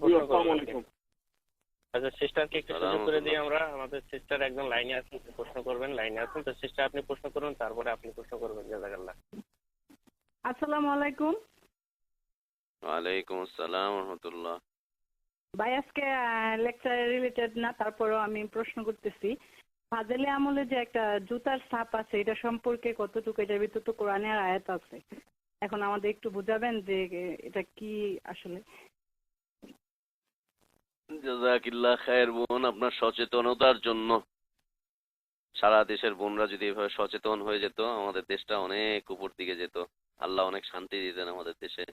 জি, প্রশ্ন আচ্ছা সিস্টারকে একটু সুযোগ করে দিই আমরা আমাদের সিস্টার একদম লাইনে আছেন প্রশ্ন করবেন লাইনে আছেন। তো সিস্টার আপনি প্রশ্ন করুন তারপরে আপনি প্রশ্ন করবেন জাজাকাল্লাহ আসসালামু আলাইকুম। ওয়ালাইকুম আসসালাম রহমতুল্লাহ। ভাই আজকে লেকচার রিলেটেড না তারপরেও আমি প্রশ্ন করতেছি। ফাজেলে আমলে যে একটা জুতার ছাপ আছে এটা সম্পর্কে কতটুকু এটার ভিতর তো কোরআনের আয়াত আছে। এখন আমাদের একটু বুঝাবেন যে এটা কি আসলে? জাজাকিল্লাহ খায়ের বোন আপনার সচেতনতার জন্য। সারা দেশের বোনরা যদি এভাবে সচেতন হয়ে যেত, আমাদের দেশটা অনেক উপর দিকে যেত। আল্লাহ অনেক শান্তি দিতেন আমাদের দেশে।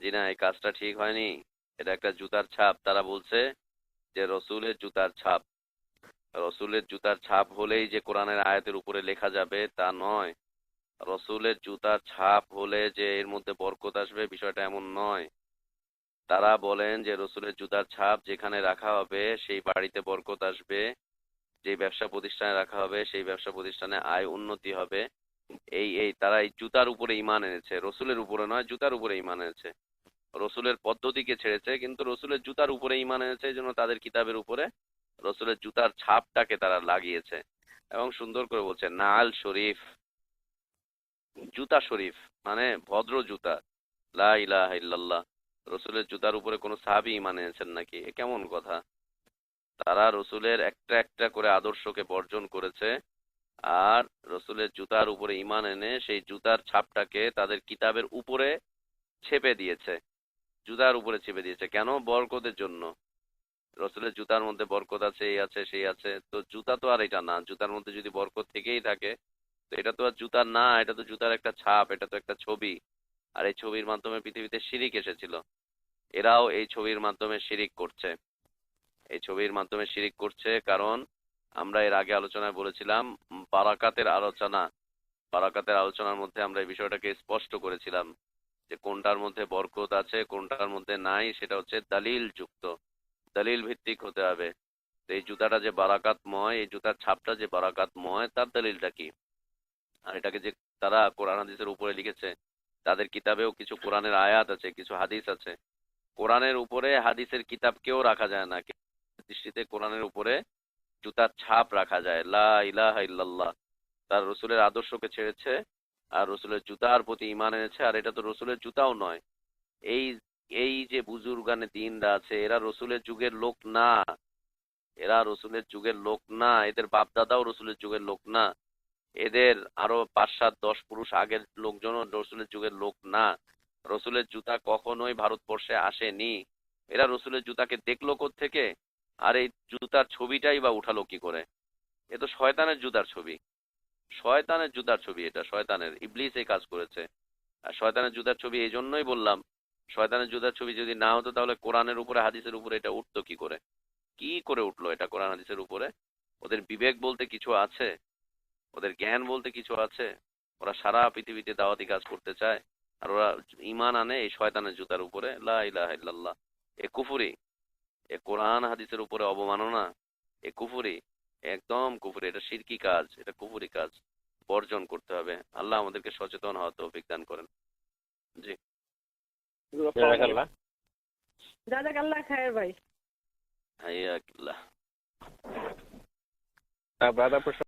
জি না এই কাজটা ঠিক হয়নি? এটা একটা জুতার ছাপ। তারা বলছে যে, রসুলের জুতার ছাপ। রসুলের জুতার ছাপ হলেই যে কোরআনের আয়াতের উপরে লেখা যাবে, তা নয়। রসুলের জুতার ছাপ হলে যে এর মধ্যে বরকত আসবে, বিষয়টা এমন নয়। তারা বলেন যে রসুলের জুতার ছাপ যেখানে রাখা হবে, সেই বাড়িতে বরকত আসবে। যে ব্যবসা প্রতিষ্ঠানে রাখা হবে, সেই ব্যবসা প্রতিষ্ঠানে আয় উন্নতি হবে। এই এই, তারা এই জুতার উপরে ইমান এনেছে। রসুলের উপরে নয়, জুতার উপরে ইমান এনেছে। রসুলের পদ্ধতিকে ছেড়েছে, কিন্তু রসুলের জুতার উপরে ইমান এনেছে এই জন্য তাদের কিতাবের উপরে রসুলের জুতার ছাপটাকে তারা লাগিয়েছে। এবং সুন্দর করে বলছে, নাল শরীফ, জুতা শরীফ মানে ভদ্র জুতা। লা ইলাহা ইল্লাল্লাহ। রসুলের জুতার উপরে কোনো সাহাবি ইমান এনেছেন নাকি? এ কেমন কথা? তারা রসুলের একটা একটা করে আদর্শকে বর্জন করেছে আর রসুলের জুতার উপরে ইমান এনে সেই জুতার ছাপটাকে তাদের কিতাবের উপরে ছেপে দিয়েছে। জুতার উপরে চেপে দিয়েছে। কেন? বরকতের জন্য। রসুলের জুতার মধ্যে বরকত আছে, এই আছে, সেই আছে। তো জুতা তো আর এটা না। জুতার মধ্যে যদি বরকত থেকেই থাকে, তো এটা তো আর জুতার না, এটা তো জুতার একটা ছাপ, এটা তো একটা ছবি। আর এই ছবির মাধ্যমে পৃথিবীতে শিরিক এসেছিল। এরাও এই ছবির মাধ্যমে শিরিক করছে। এই ছবির মাধ্যমে শিরিক করছে কারণ আমরা এর আগে আলোচনায় বলেছিলাম বারাকাতের আলোচনা। বারাকাতের আলোচনার মধ্যে আমরা এই বিষয়টাকে স্পষ্ট করেছিলাম যে কোনটার মধ্যে বরকত আছে, কোনটার মধ্যে নাই, সেটা হচ্ছে দালিল যুক্ত। দলিল ভিত্তিক হতে হবে। এই জুতাটা যে বারাকাতময়, এই জুতার ছাপটা যে বারাকাতময়, তার দলিলটা কি? আর এটাকে যে তারা কোরআন হাদিসের উপরে লিখেছে, তাদের কিতাবেও কিছু কোরআনের আয়াত আছে, কিছু হাদিস আছে। কোরআনের উপরে, হাদিসের কিতাব কেউ রাখা যায় না। দৃষ্টিতে কোরআনের উপরে জুতার ছাপ রাখা যায়। লা ইলাহা ইল্লাল্লাহ। তার রসুলের আদর্শকে ছেড়েছে আর রসুলের জুতার প্রতি ইমান এনেছে। আর এটা তো রসুলের জুতাও নয়। এই এই যে বুজুর্গানে দিনরা আছে, এরা রসুলের যুগের লোক না। এরা রসুলের যুগের লোক না। এদের বাপদাদাও রসুলের যুগের লোক না। এদের আরও পাঁচ সাত দশ পুরুষ আগের লোকজনও রসুলের যুগের লোক না। রসুলের জুতা কখনোই ভারতবর্ষে আসেনি। এরা রসুলের জুতাকে দেখল থেকে আর এই জুতার ছবিটাই বা উঠালো কি করে? এ তো শয়তানের জুতার ছবি। শয়তানের জুতার ছবি এটা, শয়তানের। ইবলিস এই কাজ করেছে। আর শয়তানের জুতার ছবি এই জন্যই বললাম, শয়তানের জুতার ছবি যদি না হতো তাহলে কোরআনের উপরে, হাদিসের উপরে এটা উঠতো কি করে? কি করে উঠল এটা কোরআন, হাদিসের উপরে? ওদের বিবেক বলতে কিছু আছে? ওদের জ্ঞান বলতে কিছু আছে? ওরা সারা পৃথিবীতে দাওয়াতি কাজ করতে চায়? আর ওরা ইমান আনে এই শয়তানের জুতার উপরে লা ইলাহা এ কুফুরি এ কোরআন হাদিসের উপরে অবমাননা এ কুফুরি একদম কুফুরি। এটা সিরকি কাজ এটা কুফুরি কাজ। বর্জন করতে হবে। আল্লাহ আমাদেরকে সচেতন হওয়া তৌফিক দান করেন। জি। দাদা আল্লাহ খায়ের ভাই। ব্রাদার প্রশ্ন